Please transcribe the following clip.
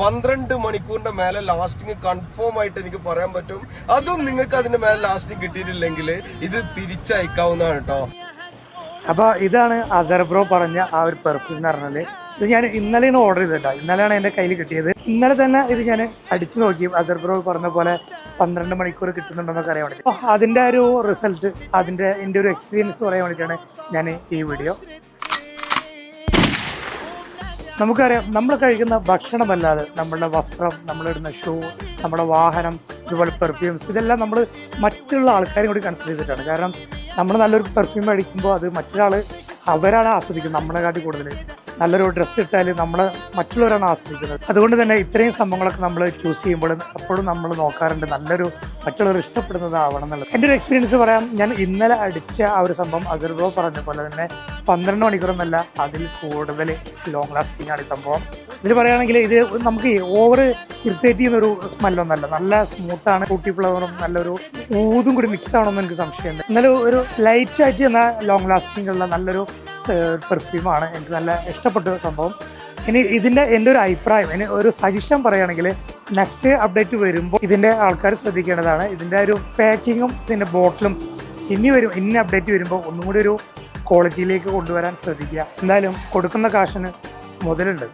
പന്ത്രണ്ട് മണിക്കൂറിന്റെ മേലെ lasting confirm ആയിട്ട് എനിക്ക് പറയാൻ പറ്റും. അതും നിങ്ങൾക്ക് അതിന്റെ മേലെ ലാസ്റ്റിംഗ് കിട്ടിയിട്ടില്ലെങ്കിൽ ഇത് തിരിച്ചയക്കാവുന്നതാണ് കേട്ടോ. അപ്പൊ ഇതാണ് അസർ ബ്രോ പറഞ്ഞ ആ ഒരു പെർഫ്യൂം എന്ന് പറഞ്ഞാൽ. ഇത് ഞാൻ ഇന്നലെയാണ് ഓർഡർ ചെയ്തിട്ടാ ഇന്നലെയാണ് എന്റെ കയ്യിൽ കിട്ടിയത്. ഇന്നലെ തന്നെ ഇത് ഞാൻ അടിച്ചു നോക്കി. അസർ ബ്രോ പറഞ്ഞ പോലെ പന്ത്രണ്ട് മണിക്കൂർ കിട്ടുന്നുണ്ടെന്നൊക്കെ അറിയാൻ വേണ്ടി അപ്പോൾ അതിന്റെ ഒരു റിസൾട്ട് അതിന്റെ എന്റെ ഒരു എക്സ്പീരിയൻസ് പറയാൻ വേണ്ടിയിട്ടാണ് ഞാൻ ഈ വീഡിയോ നമുക്കറിയാം നമ്മൾ കഴിക്കുന്ന ഭക്ഷണമല്ലാതെ നമ്മളുടെ വസ്ത്രം നമ്മളിടുന്ന ഷൂ നമ്മുടെ വാഹനം ഇതുപോലെ പെർഫ്യൂംസ് ഇതെല്ലാം നമ്മൾ മറ്റുള്ള ആൾക്കാരും കൂടി കൺസിഡർ ചെയ്തിട്ടാണ്. കാരണം നമ്മൾ നല്ലൊരു പെർഫ്യൂം അടിക്കുമ്പോൾ അത് മറ്റൊരാൾ അവരാണ് ആസ്വദിക്കുന്നത് നമ്മളെ കാട്ടി കൂടുതൽ നല്ലൊരു ഡ്രസ്സ് ഇട്ടാൽ നമ്മളെ മറ്റുള്ളവരാണ് ആസ്വദിക്കുന്നത്. അതുകൊണ്ട് തന്നെ ഇത്രയും സംഭവങ്ങളൊക്കെ നമ്മൾ ചൂസ് ചെയ്യുമ്പോൾ എപ്പോഴും നമ്മൾ നോക്കാറുണ്ട് നല്ലൊരു മറ്റുള്ളവർ ഇഷ്ടപ്പെടുന്നതാവണം എന്നുള്ളത്. എന്റെ ഒരു എക്സ്പീരിയൻസ് പറയാം. ഞാൻ ഇന്നലെ അടിച്ച ആ ഒരു സംഭവം അസർബോ പറഞ്ഞ പോലെ തന്നെ പന്ത്രണ്ട് മണിക്കൂറൊന്നല്ല അതിൽ കൂടുതൽ ലോങ് ലാസ്റ്റിംഗ് ആണ് ഈ സംഭവം. ഇതിൽ പറയുകയാണെങ്കിൽ ഇത് നമുക്ക് ഓവർ ഇറിറ്റേറ്റ് ചെയ്യുന്ന ഒരു സ്മെല്ലൊന്നല്ല നല്ല സ്മൂത്താണ് കൂട്ടി ഫ്ലവറും നല്ലൊരു ഊതും കൂടി മിക്സ് ആണെന്ന് എനിക്ക് സംശയമുണ്ട്. എന്നാലും ഒരു ലൈറ്റ് ആയിട്ട് എന്ന ലോങ് ലാസ്റ്റിംഗ് ഉള്ള നല്ലൊരു പെർഫ്യൂമാണ് എനിക്ക് നല്ല ഇഷ്ടപ്പെട്ട സംഭവം. ഇനി ഇതിന്റെ എന്റെ ഒരു അഭിപ്രായം ഇനി ഒരു സജഷൻ പറയുകയാണെങ്കിൽ നെക്സ്റ്റ് അപ്ഡേറ്റ് വരുമ്പോൾ ഇതിന്റെ ആൾക്കാർ ശ്രദ്ധിക്കേണ്ടതാണ്. ഇതിന്റെ ഒരു പാക്കിങ്ങും ഇതിന്റെ ബോട്ടിലും ഇനി വരും ഇനി അപ്ഡേറ്റ് വരുമ്പോൾ ഒന്നും കൂടി ഒരു ക്വാളിറ്റിയിലേക്ക് കൊണ്ടുവരാൻ ശ്രദ്ധിക്കുക. എന്തായാലും കൊടുക്കുന്ന കാശിന് മുതലുണ്ട്.